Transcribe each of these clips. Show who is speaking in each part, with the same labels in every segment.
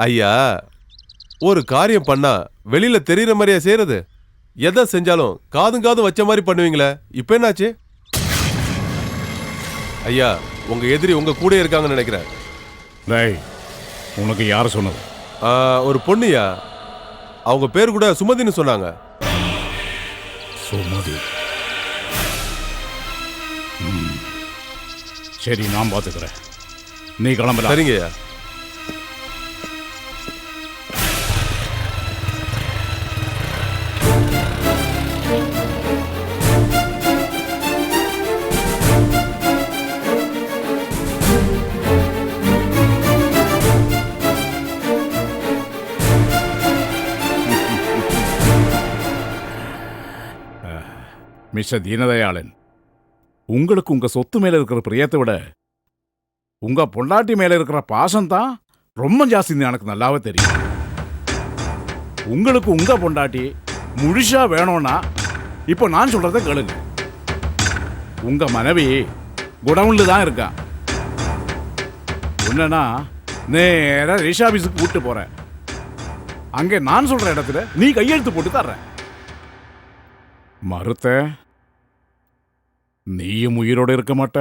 Speaker 1: ஐயா ஒரு காரியம் பண்ணா வெளியில தெரியற மாதிரியா செய்யறது எதை செஞ்சாலும் காதும் காதும் வச்ச மாதிரி பண்ணுவீங்களே இப்ப என்னாச்சு? ஐயா உங்க எதிரி உங்க கூட இருக்காங்கன்னு நினைக்கிறேன்.
Speaker 2: டேய் உனக்கு யார் சொன்னது?
Speaker 1: ஆ, ஒரு பொண்ணுயா அவங்க பேர் கூட சுமதின்னு சொன்னாங்க.
Speaker 2: சுமதி. ம். சரி நான் பார்த்துக்கிறேன். நீ கிளம்பல
Speaker 1: சரிங்க
Speaker 2: மிஸ்டர் தீனதயாளன். உங்களுக்கு உங்க சொத்து மேல இருக்கிற பிரியத்தை விட உங்க பொண்டாட்டி மேல இருக்கிற பாசம் தான் ரொம்ப ஜாஸ்தின்னு எனக்கு நல்லாவே தெரியும். உங்களுக்கு உங்க பொண்டாட்டி முழுசா வேணும்னா இப்போ நான் சொல்றத கேளுங்க. உங்க மனைவி குடவுன்ல தான் இருக்கா. என்னன்னா நேரா ரிஷாபிஸுக்கு ஆபீஸுக்கு கூட்டு போறேன். அங்கே நான் சொல்ற இடத்துல நீ கையெழுத்து போட்டு தர்ற. மறுத்த நீயும் உயிரோட இருக்க மாட்ட.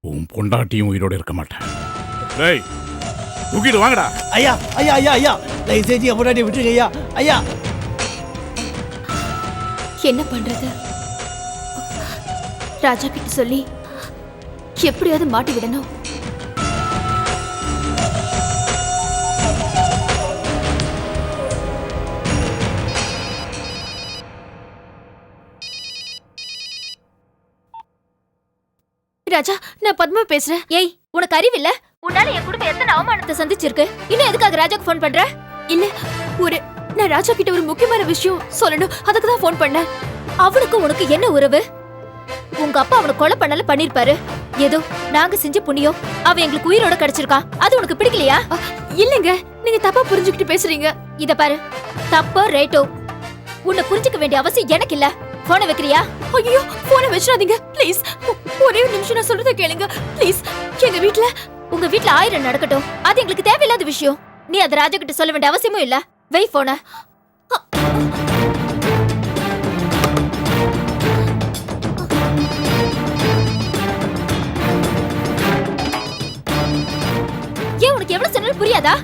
Speaker 2: உன் பொண்டாட்டியும் உயிரோட இருக்க மாட்டேன் டேய் தூக்கிட்டு வாங்கடா.
Speaker 3: ஐயா ஐயா ஐயா ஐயா. தயவு செஞ்சு என் முன்னாடி விட்டுருங்க ஐயா. ஐயா.
Speaker 4: என்ன பண்றது? ராஜா கிட்ட சொல்லி எப்படியாவது மாட்டி விடணும். ராஜா நான் பத்மா பேசுறேன். ஏய் உனக்கு அறிவில்ல? உன்னால என் குடும்பம் எத்தனை அவமானத்தை சந்திச்சிருக்கு? இன்னும் எதுக்காக ராஜாக்கு ஃபோன் பண்ற? இல்ல ஒரு நான் ராஜா கிட்ட ஒரு முக்கியமான விஷயம் சொல்லணும். அதுக்கு தான் ஃபோன் பண்ணேன். அவனுக்கு உனக்கு என்ன உறவு? உங்க அப்பா அவனை கொலை பண்ணல பண்ணிருப்பாரு. ஏதோ நாங்க செஞ்ச புண்ணியம். அவன் எங்களுக்கு உயிரோட கிடைச்சிருக்கான் அது உனக்கு பிடிக்கலையா? இல்லங்க. நீங்க தப்பா புரிஞ்சுக்கிட்டு பேசுறீங்க. இத பாரு. தப்போ ரைட்டோ உன்னை புரிஞ்சுக்க வேண்டிய அவசியம் எனக்கு இல்ல. போனை வைக்கிறியா? ஐயோ போனை வச்சிடாதீங்க. ப்ளீஸ் ஒரே ஒரு நிமிஷம் நான் சொல்றத கேளுங்க. ப்ளீஸ் எங்க வீட்ல உங்க வீட்ல ஆயிரம் நடக்கட்டும். அது எங்களுக்கு தேவையில்லாத விஷயம். நீ அதை ராஜா கிட்ட சொல்ல வேண்டிய அவசியமும் இல்ல. வை போன ஏன் உனக்கு எவ்வளவு சொன்னாலும் புரியாதா?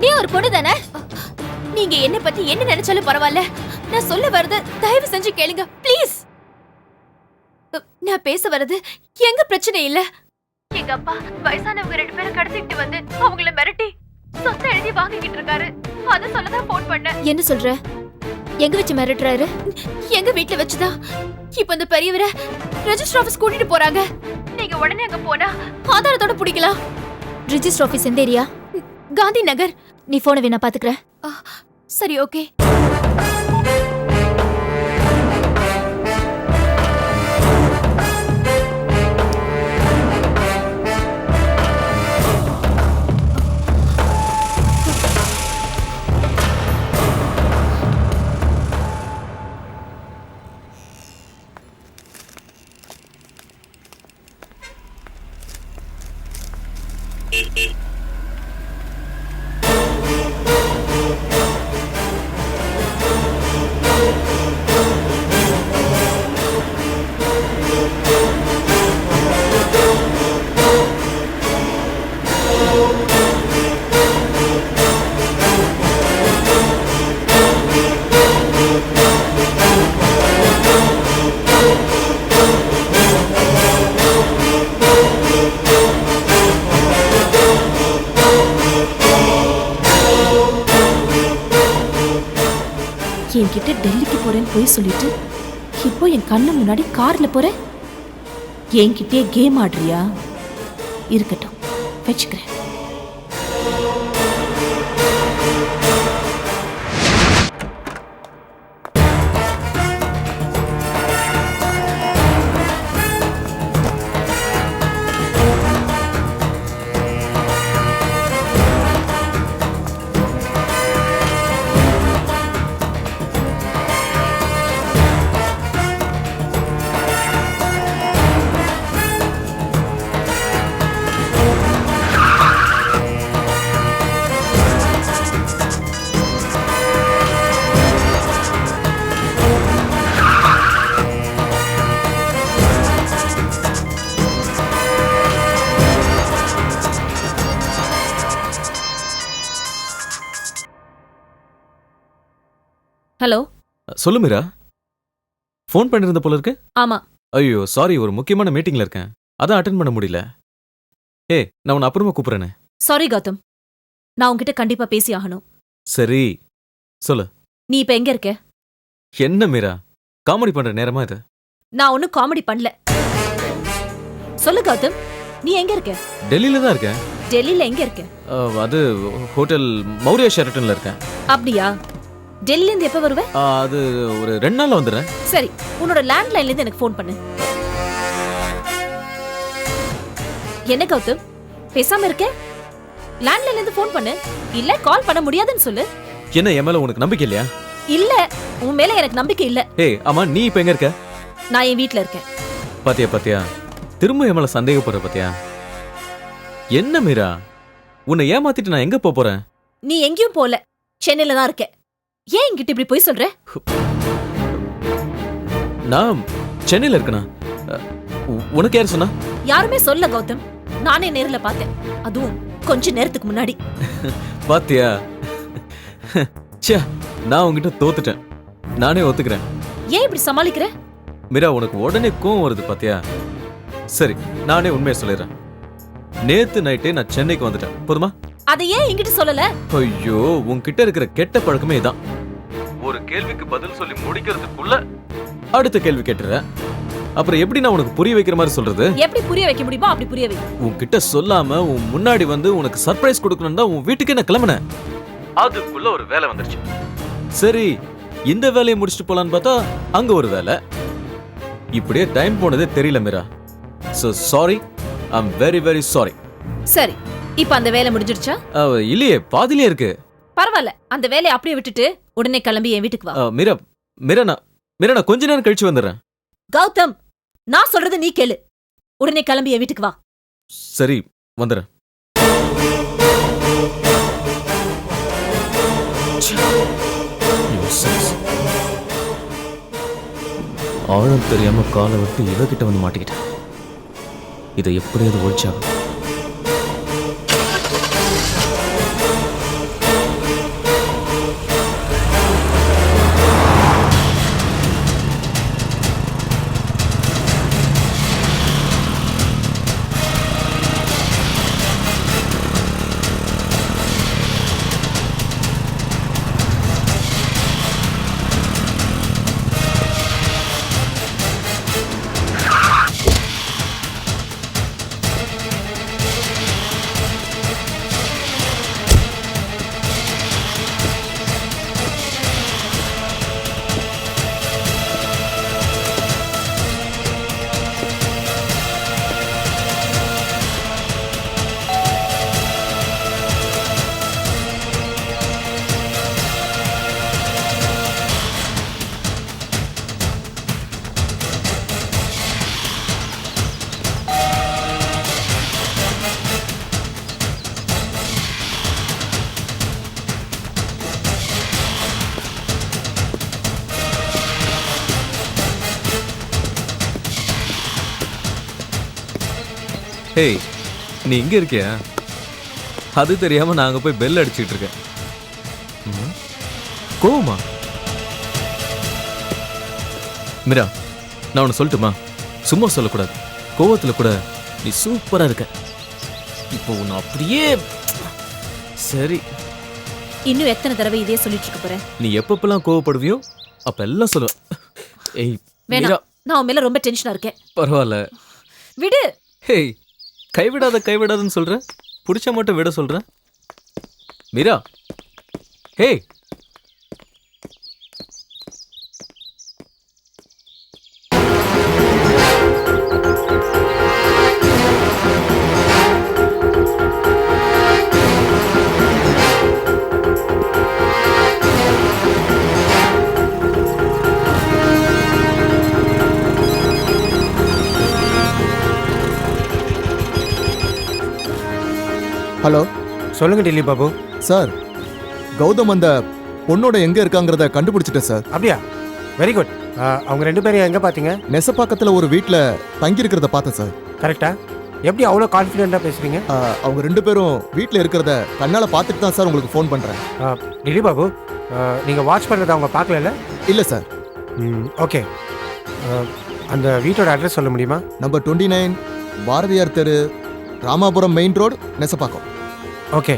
Speaker 4: நீ ஒரு பொண்ணு தானே? நீங்க என்ன பத்தி என்ன நினைச்சாலும் பரவாயில்ல. நான் சொல்ல வரது தயவு செஞ்சு கேளுங்க ப்ளீஸ் நான் பேச வர்றது எங்க பிரச்சனை இல்ல. எங்க அப்பா வயசானவங்க ரெண்டு பேரும் கடத்திட்டு வந்து அவங்கள மிரட்டி சொத்தை எழுதி வாங்கிக்கிட்டு இருக்காரு. அத சொல்லதான் போன் பண்ணேன். என்ன சொல்ற? எங்க வச்சு மிரட்டுறாரு? எங்க வீட்ல வச்சுதான்? இப்ப இந்த பெரியவரை ரெஜிஸ்டர் ஆபீஸ் கூட்டிட்டு போறாங்க. நீங்க உடனே அங்க போனா ஆதாரத்தோட பிடிக்கலாம். ரிஜிஸ்டர் ஆபீஸ் எந்த ஏரியா? காந்தி நகர் நீ போனை வேணா பாத்துக்கிறேன் சரி ஓகே.
Speaker 5: சொல்லிட்டு இப்போ என் கண்ணு முன்னாடி காரில் போற? என்கிட்டயே கேம் ஆடுறியா? இருக்கட்டும் வச்சுக்கிறேன்.
Speaker 6: சொல்லு மீரா. ஃபோன் பண்ணிருந்த போல இருக்கு.
Speaker 5: ஆமா.
Speaker 6: ஐயோ சாரி ஒரு முக்கியமான மீட்டிங்ல இருக்கேன். அதான் அட்டன் பண்ண முடியல. ஏ நான் உன்னை அப்புறமா கூப்பிடுறேனே.
Speaker 5: சாரி கௌதம். நான் உன்கிட்ட கண்டிப்பா பேசி ஆகணும்.
Speaker 6: சரி. சொல்லு.
Speaker 5: நீ இப்ப எங்க இருக்க?
Speaker 6: என்ன மீரா? காமெடி பண்ற நேரமா இது?
Speaker 5: நான் ஒன்னும் காமெடி பண்ணல. சொல்லு கௌதம். நீ எங்க இருக்க?
Speaker 6: டெல்லியில தான் இருக்கேன்.
Speaker 5: டெல்லியில எங்க இருக்க?
Speaker 6: அஹ், அது ஹோட்டல் மௌரியா ஷெரட்டன்ல இருக்கேன்.
Speaker 5: அப்படியா? டெல்லில இருந்து எப்ப வருவ?
Speaker 6: அது ஒரு ரெண்டு நாள்ல வந்துடுறேன்.
Speaker 5: சரி உன்னோட லேண்ட்லைன்ல இருந்து எனக்கு ஃபோன் பண்ணு. என்ன கௌதம்? பேசாம இருக்க? லேண்ட்லைன்ல இருந்து ஃபோன் பண்ணு. இல்ல கால் பண்ண முடியாதுன்னு சொல்லு.
Speaker 6: என்ன என் மேல உனக்கு நம்பிக்கை இல்லையா?
Speaker 5: இல்ல உன் மேல எனக்கு நம்பிக்கை இல்ல.
Speaker 6: ஏய் ஆமா நீ இப்ப எங்க இருக்க?
Speaker 5: நான் என் வீட்ல இருக்கேன்.
Speaker 6: பாத்தியா பாத்தியா? திரும்ப என் மேல சந்தேகப்படுற பாத்தியா? என்ன மீரா? உன்னை ஏமாத்திட்டு நான் எங்க போறேன்?
Speaker 5: நீ எங்கேயும் போல. சென்னையில தான் இருக்க ஏன் என்கிட்ட இப்படி போய் சொல்ற?
Speaker 6: நான் சென்னையில இருக்கனா? உனக்கு யார் சொன்னா?
Speaker 5: யாருமே சொல்ல கௌதம். நானே நேர்ல பார்த்தேன். அதுவும் கொஞ்ச நேரத்துக்கு முன்னாடி.
Speaker 6: பாத்தியா? ச்சே நான் உன்கிட்ட தோத்துட்டேன். நானே ஒத்துக்கிறேன்.
Speaker 5: ஏன் இப்படி சமாளிக்கிற?
Speaker 6: மீரா உனக்கு உடனே கோவம் வருது பாத்தியா? சரி நானே உண்மையை சொல்லிடுறேன். நேத்து நைட்டே நான் சென்னைக்கு வந்துட்டேன். போதுமா?
Speaker 5: அதை ஏன் என்கிட்ட சொல்லல?
Speaker 6: ஐயோ உன்கிட்ட இருக்கிற கெட்ட பழக்கமே இதான். ஒரு கேள்விக்கு பதில் சொல்லி முடிக்கிறதுக்குள்ள அடுத்த கேள்வி கேட்டுறேன் அப்புறம் எப்படி நான் உனக்கு புரிய வைக்கிற மாதிரி சொல்றது?
Speaker 5: எப்படி புரிய வைக்க முடியுமோ அப்படி புரிய வை.
Speaker 6: உன்கிட்ட சொல்லாம உன் முன்னாடி வந்து உனக்கு சர்ப்ரைஸ் கொடுக்கணும் தான் உன் வீட்டுக்கு நான் கிளம்புனேன். அதுக்குள்ள ஒரு வேலை வந்துருச்சு. சரி இந்த வேலையை முடிச்சுட்டு போலான்னு பார்த்தா அங்க ஒரு வேலை. இப்படியே டைம் போனதே தெரியல Meera. So sorry I am very very sorry
Speaker 5: சரி. இப்ப அந்த வேலை முடிஞ்சிருச்சா
Speaker 6: இல்லையே பாதிலே இருக்கு.
Speaker 5: பரவாயில்ல. அந்த வேலையை அப்படியே விட்டுட்டு உடனே கிளம்பி என் வீட்டுக்கு வா.
Speaker 6: மீரா மீரா நான் மீரா நான் கொஞ்ச நேரம் கழிச்சு வந்துடுறேன்.
Speaker 5: கௌதம் நான் சொல்றது நீ கேளு. உடனே கிளம்பி என் வீட்டுக்கு வா.
Speaker 6: சரி வந்துடுறேன். ஆழம் தெரியாம காலை விட்டு இவகிட்ட வந்து மாட்டிக்கிட்டேன். இதை எப்படியாவது ஒழிச்சாகும் ஹேய் நீ இங்க இருக்கியா? அது தெரியாம நான் அங்க போய் பெல் அடிச்சிட்டு இருக்கேன். ம், கோவமா? மீரா நான் ஒன்று சொல்லட்டுமா? சும்மா சொல்லக்கூடாது. கோவத்துல கூட நீ சூப்பரா இருக்க. இப்போ உன்னை அப்படியே சரி.
Speaker 5: இன்னும் எத்தனை தடவை இதே சொல்லிட்டு இருக்க போறேன்?
Speaker 6: நீ எப்பப்பெல்லாம் கோவப்படுவியோ அப்ப எல்லாம் சொல்லுவ. ஏய் மீரா.
Speaker 5: வேணாம் நான் உன் மேல ரொம்ப டென்ஷனா இருக்கேன்.
Speaker 6: பரவாயில்ல.
Speaker 5: விடு.
Speaker 6: ஹேய் கைவிடாத கைவிடாதுன்னு சொல்ற? பிடிச்ச மட்டும் விட சொல்ற? Meera hey
Speaker 7: hello.
Speaker 3: சொல்லுங்க டில்லி பாபு.
Speaker 7: சார் கௌதம் அந்த பொண்ணோட எங்க இருக்காங்கிறத கண்டுபிடிச்சிட்டேன் சார்.
Speaker 3: அப்படியா? வெரி குட் அவங்க ரெண்டு பேரும் எங்க பாத்தீங்க?
Speaker 7: நெசப்பாக்கத்துல ஒரு வீட்ல தங்கி இருக்கிறத பார்த்தேன் சார்.
Speaker 3: கரெக்டா
Speaker 8: எப்படி அவ்வளோ கான்ஃபிடென்ட்டாக பேசுகிறீங்க
Speaker 7: ஆ, அவங்க ரெண்டு பேரும் வீட்டில் இருக்கிறத கண்ணால் பார்த்துட்டு தான் சார் உங்களுக்கு ஃபோன் பண்ணுறேன்
Speaker 8: டிலி பாபு நீங்கள் வாட்ச் பண்ணுறதை அவங்க பார்க்கல
Speaker 7: இல்லை சார்.
Speaker 8: ம் ஓகே அந்த வீட்டோட அட்ரஸ் சொல்ல முடியுமா?
Speaker 7: நம்பர் டுவெண்ட்டி நைன் பாரதியார் தெரு Ramapuram main road Nesapakkam.
Speaker 8: Okay.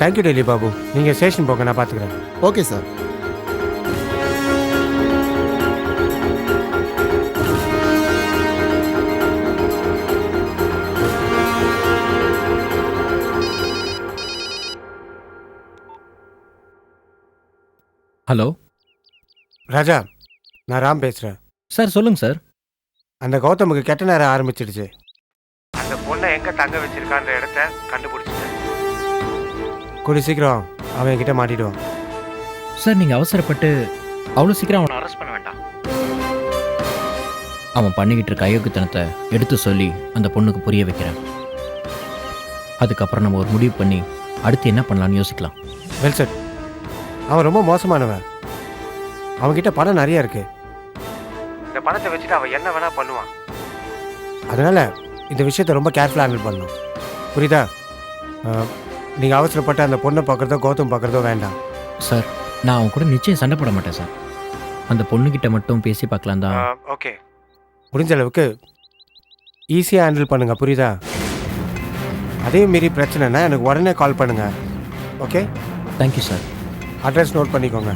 Speaker 8: Thank you Delhi Babu. நீங்கள் ஸ்டேஷன் போங்க நான் பார்த்துக்கிறேன்
Speaker 7: ஓகே சார்.
Speaker 9: ஹலோ.
Speaker 8: ராஜா நான் ராம் பேசுகிறேன்
Speaker 9: சார் சொல்லுங்க சார்.
Speaker 8: அந்த கௌதமுக்கு கெட்ட நேரம் ஆரம்பிச்சிடுச்சு. அந்த பொண்ணை எங்கே தங்க வச்சிருக்கான்ற இடத்த கண்டுபிடிச்சிட்டேன். கூடி சீக்கிரம் அவன் கிட்ட மாட்டிடுவான்
Speaker 9: சார் நீங்கள் அவசரப்பட்டு அவ்வளோ சீக்கிரம் அவனை அரெஸ்ட் பண்ண வேண்டாம். அவன் பண்ணிக்கிட்டு இருக்க அயோக்கியத்தனத்தை எடுத்து சொல்லி அந்த பொண்ணுக்கு புரிய வைக்கிறேன். அதுக்கப்புறம் நம்ம ஒரு முடிவு பண்ணி அடுத்து என்ன பண்ணலாம்னு யோசிக்கலாம்.
Speaker 8: வெல் செட் அவன் ரொம்ப மோசமானவன். அவன்கிட்ட பணம் நிறைய இருக்கு. இந்த பணத்தை வச்சுட்டு அவன் என்ன வேணா பண்ணுவான். அதனால இந்த விஷயத்தை ரொம்ப கேர்ஃபுல்லாக ஹேண்டில் பண்ணணும். புரியுதா? நீங்கள் அவசரப்பட்டு அந்த பொண்ணை பார்க்குறதோ கௌதம் பார்க்குறதோ வேண்டாம்.
Speaker 9: சார் நான் அவன் கூட நிச்சயம் சண்டை போட மாட்டேன் சார். அந்த பொண்ணுக்கிட்ட மட்டும் பேசி பார்க்கலாம் தான்.
Speaker 8: ஓகே. முடிஞ்ச அளவுக்கு ஈஸியாக ஹேண்டில் பண்ணுங்க புரியுதா? அதே மீறி பிரச்சனைனா எனக்கு உடனே கால் பண்ணுங்க. Okay?
Speaker 9: Thank you sir
Speaker 8: address note பண்ணிக்கோங்க.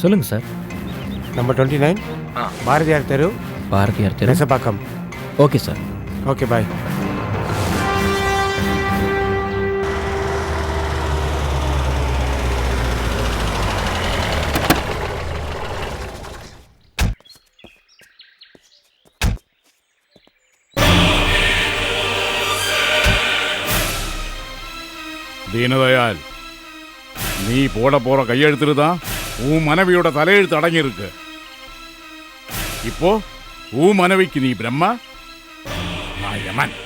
Speaker 9: சொல்லுங்கள் சார்
Speaker 8: நம்பர் டுவெண்ட்டி நைன்
Speaker 9: ஆ.
Speaker 8: பாரதியார் தெரு
Speaker 9: பாரதியார் தெரு.
Speaker 8: Nesapakkam.
Speaker 9: Okay sir
Speaker 8: okay bye.
Speaker 2: Deenadayal நீ போட போற கையெழுத்துல தான் உன் மனைவியோட தலையெழுத்து அடங்கியிருக்கு. இப்போ உன் மனைவிக்கு நீ பிரம்மா யமன்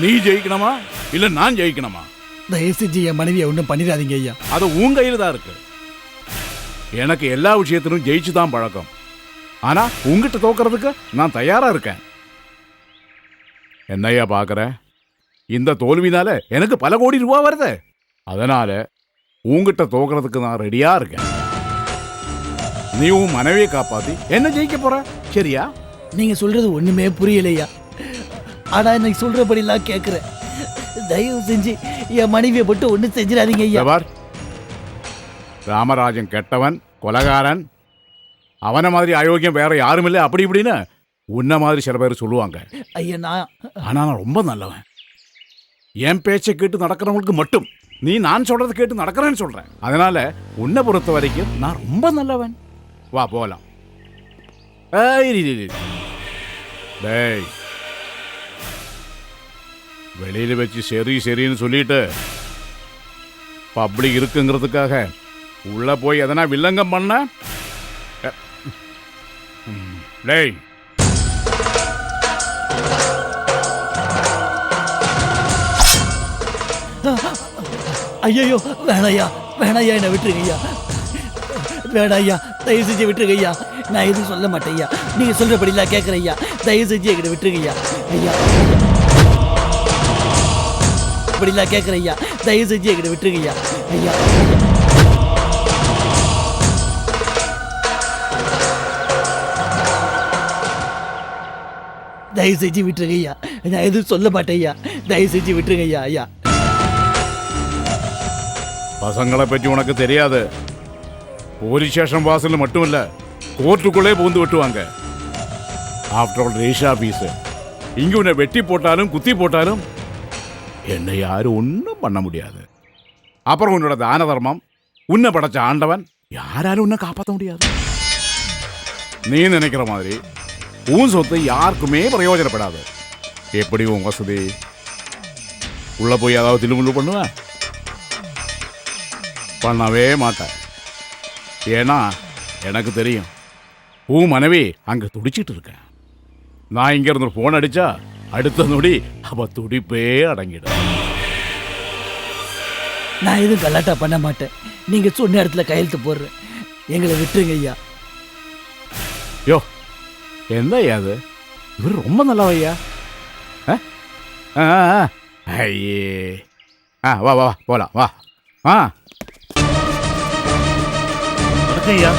Speaker 2: நீ ஜெயிக்கணுமா? இல்ல நான் ஜெயிக்கணுமா?
Speaker 3: தயவு செஞ்சு என் மனைவியை ஒன்றும் பண்ணிடாதீங்க ஐயா.
Speaker 2: அது உன் கையில தான் இருக்கு. எனக்கு எல்லா விஷயத்திலும் ஜெயிச்சு தான் பழக்கம். ஆனா உங்ககிட்ட தோக்கறதுக்கு நான் தயாரா இருக்கேன். என்னையா பாக்குற? இந்த தோல்வினால எனக்கு பல கோடி ரூபா வருது. அதனால உங்ககிட்ட தோக்கறதுக்கு நான் ரெடியா இருக்கேன். நீ உன் மனைவியை காப்பாத்தி என்ன ஜெயிக்க போற? சரியா?
Speaker 3: நீங்க சொல்றது ஒண்ணுமே புரியலையா? ஆனா இன்னைக்கு சொல்றபடிலாம் கேட்குறேன் தயவு செஞ்சு என் மனைவியை மட்டும் ஒன்றும் செஞ்சிடாதீங்க ஐயா.
Speaker 2: ராமராஜன் கெட்டவன் கொலகாரன். அவன மாதிரி அயோக்கியம் வேற யாரும் இல்லை. அப்படி இப்படின்னு உன்ன மாதிரி சில பேர் சொல்லுவாங்க.
Speaker 3: ஐயா நான்
Speaker 2: ஆனா நான் ரொம்ப நல்லவன். என் பேச்சை கேட்டு நடக்கிறவங்களுக்கு மட்டும். நீ நான் சொல்றதை கேட்டு நடக்கிறேன்னு சொல்றேன். அதனால உன்னை பொறுத்த வரைக்கும் நான் ரொம்ப நல்லவன். வா போலாம். ஏய். டேய். வெளியில வச்சு சரி சரின்னு சொல்லிட்டு பப்ளிக் இருக்குங்கிறதுக்காக உள்ளே போய் எதனா வில்லங்கம் பண்ண? டேய்.
Speaker 3: ஐயோ வேணாய்யா வேணாய்யா என்னை விட்டுருங்க ஐயா ஐயா தயவு செஞ்சு விட்டுருக்கையா நான் எதுவும் சொல்ல மாட்டேன் ஐயா நீங்க சொல்றபடிலாம் கேட்குறேன் ஐயா தயவு செஞ்சு எங்கிட்ட விட்டுருக்கையா ஐயா. இப்படிலாம் கேட்குற ஐயா. தயவு செஞ்சு எங்கிட்ட விட்டுருங்க ஐயா. ஐயா தயவு செஞ்சு விட்டுருங்க ஐயா. நான் எதுவும் சொல்ல மாட்டேன் ஐயா. தயவு செஞ்சு விட்டுருங்க ஐயா ஐயா.
Speaker 2: பசங்களை பற்றி உனக்கு தெரியாது. போலீஸ் ஸ்டேஷன் வாசல்ல மட்டும் இல்ல கோர்ட்டுக்குள்ளே பூந்து விட்டுவாங்க. ஆஃப்டர் ஆல் ரேஷா ஆபீஸ் இங்க உன்னை வெட்டி போட்டாலும் குத்தி போட்டாலும் என்னை யாரும் ஒன்றும் பண்ண முடியாது. அப்புறம் உன்னோட தான தர்மம் உன்னை படைச்ச ஆண்டவன் யாராலும் உன்னை காப்பாற்ற முடியாது. நீ நினைக்கிற மாதிரி உன் சொத்து யாருக்குமே பிரயோஜனப்படாது. எப்படி உன் வசதி? உள்ள போய் ஏதாவது தில்லுமுள்ளு பண்ணுவேன் பண்ணவே மாட்டேன் ஏன்னா எனக்கு தெரியும். உன் மனைவி அங்கே துடிச்சிட்டு இருக்கேன் நான் இங்கே இருந்து ஃபோன் அடித்தா அடுத்த நொடி அவ துடிப்பே அடங்கிடும்
Speaker 3: நான் எதுவும் கலாட்டா பண்ண மாட்டேன். நீங்க சொன்ன இடத்துல கையெழுத்து போடுறேன். எங்களை விட்டுருங்க ஐயா.
Speaker 2: யோ என்ன அது? இவர் ரொம்ப நல்லவையா ஆ, ஆ. ஐயே. ஆ வா வா வா, போலாம் வா. ஆ.
Speaker 10: ஐயா.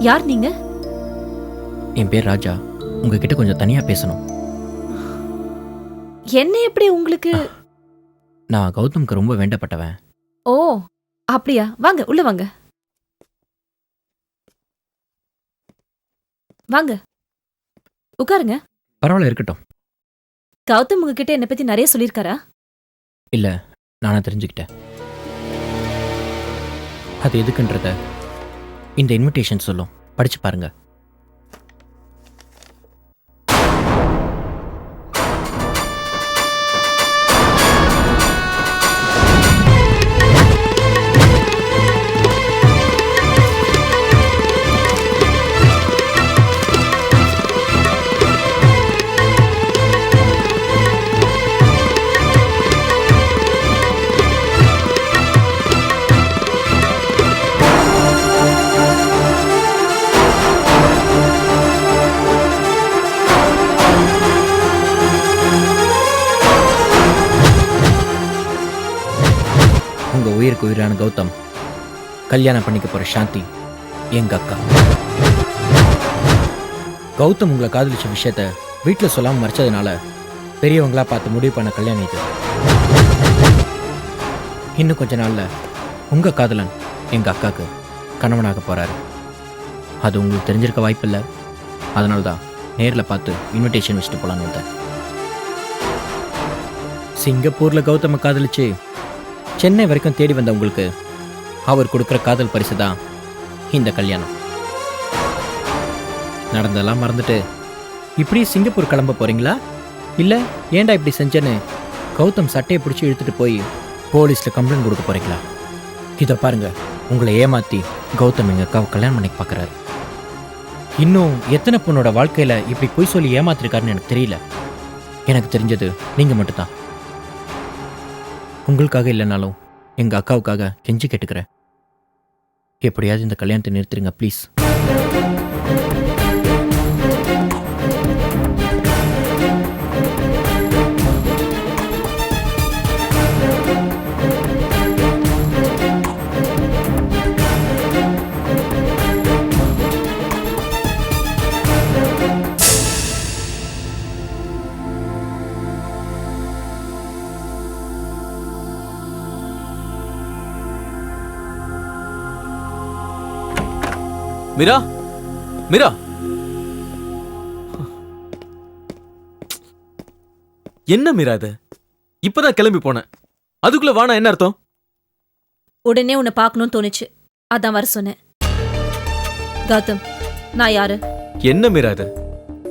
Speaker 5: யார் நீங்க?
Speaker 9: என் பேர் ராஜா. உங்ககிட்ட கொஞ்சம் தனியாக பேசணும்.
Speaker 5: என்ன எப்படி உங்களுக்கு?
Speaker 9: நான் கௌதம்க்கு ரொம்ப வேண்டப்பட்டவன்.
Speaker 5: ஓ அப்படியா? வாங்க உள்ள வாங்க. வாங்க. உட்காருங்க.
Speaker 9: பரவாயில்ல இருக்கட்டும்.
Speaker 5: கௌதம் உங்ககிட்ட என்ன பத்தி நிறைய சொல்லியிருக்காரா?
Speaker 9: இல்லை நானே தெரிஞ்சுக்கிட்டேன். அது எதுக்குன்றத இந்த இன்விடேஷன் சொல்லும். படிச்சு பாருங்க. நான் கௌதம். கல்யாணம் பண்ணிக்க போற சாந்தி எங்க அக்கா. கௌதம் உங்களை காதலிச்ச விஷயத்த வீட்டில் சொல்லாம மறைச்சதுனால பெரியவங்களா பார்த்து முடிவு பண்ண கல்யாணம் இது. இன்னும் கொஞ்ச நாள்ல உங்க காதலன் எங்க அக்காவுக்கு கணவனாக போறாரு. அது உங்களுக்கு தெரிஞ்சிருக்க வாய்ப்பில்லை. அதனால தான் நேரில் பார்த்து இன்விடேஷன் வச்சுட்டு போகலான்னு வந்தேன். சிங்கப்பூர்ல கௌதம காதலிச்சு சென்னை வரைக்கும் தேடி வந்த உங்களுக்கு அவர் கொடுக்குற காதல் பரிசு தான் இந்த கல்யாணம். நடந்தெல்லாம் மறந்துட்டு இப்படியே சிங்கப்பூர் கிளம்ப போறீங்களா? இல்லை ஏன்டா இப்படி செஞ்சேன்னு கௌதம் சட்டையை பிடிச்சி இழுத்துட்டு போய் போலீஸில் கம்ப்ளைண்ட் கொடுக்க போறீங்களா? இதை பாருங்க உங்களை ஏமாத்தி கௌதம் எங்க அக்காவை கல்யாணம் பண்ணி பார்க்குறாரு இன்னும் எத்தனை பொண்ணோட வாழ்க்கையில இப்படி பொய் சொல்லி ஏமாத்திருக்காருன்னு எனக்கு தெரியல. எனக்கு தெரிஞ்சது நீங்க மட்டும்தான். உங்களுக்காக இல்லைனாலும் எங்கள் அக்காவுக்காக கெஞ்சி கேட்டுக்கிறேன். எப்படியாவது இந்த கல்யாணத்தை நிறுத்துறீங்க ப்ளீஸ்
Speaker 6: மீரா மீரா. என்ன மீரா இது? இப்பதான் கிளம்பி போனேன். அதுக்குள்ள வானா என்ன அர்த்தம்?
Speaker 5: உடனே உன்னை பார்க்கணும்னு தோணுச்சு. அதான் வர சொன்னேன். கௌதம் நான் யாரு?
Speaker 6: என்ன மீரா இது?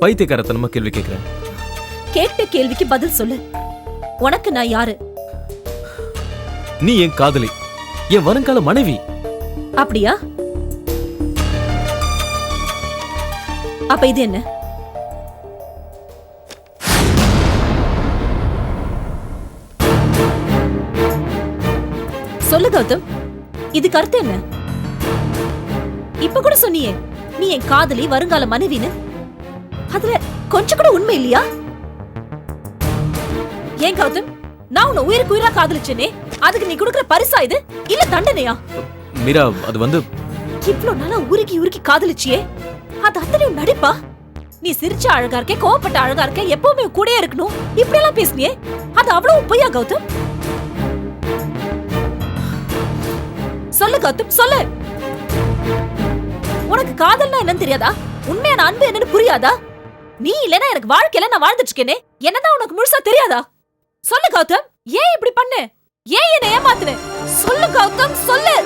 Speaker 6: பைத்தியக்காரத்தனமா கேள்வி கேட்கிறேன்
Speaker 5: கேட்ட கேள்விக்கு பதில் சொல்லு. உனக்கு நான் யாரு?
Speaker 6: நீ என் காதலி என் வருங்கால மனைவி.
Speaker 5: அப்படியா? அப்ப இது என்ன? சொல்லு கௌதம் இது கருத்து என்ன? இப்ப கூட சொன்னியே நீ என் காதலி வருங்கால மனைவின்னு? அதுல கொஞ்சம் கூட உண்மை இல்லையா? ஏன் கௌதம் நான் உன்னை உயிருக்கு உயிரா காதலிச்சேனே? அதுக்கு நீ கொடுக்கிற பரிசா இது? இல்ல தண்டனையா?
Speaker 6: மீரா அது வந்து
Speaker 5: இவ்ளோ நாளா உருகி உருகி காதலிச்சியே? அது அத்தனை நடிப்பா? நீ சிரிச்ச அழகா இருக்க கோவப்பட்ட அழகா இருக்க எப்பவுமே கூட இருக்கணும். இப்படி எல்லாம் பேசுனியே? அது அவ்வளவு பொய்யா கௌதம்? சொல்லு கௌதம் சொல்லு. உனக்கு காதல்னா என்னன்னு தெரியாதா? உண்மையான அன்பு என்னன்னு புரியாதா? நீ இல்லனா எனக்கு வாழ்க்கையில நான் வாழ்ந்துட்டு இருக்கேனே. என்னதான் உனக்கு முழுசா தெரியாதா? சொல்லு கௌதம். ஏன் இப்படி பண்ணு? ஏன் என்ன ஏமாத்துன? சொல்லு கௌதம் சொல்லு.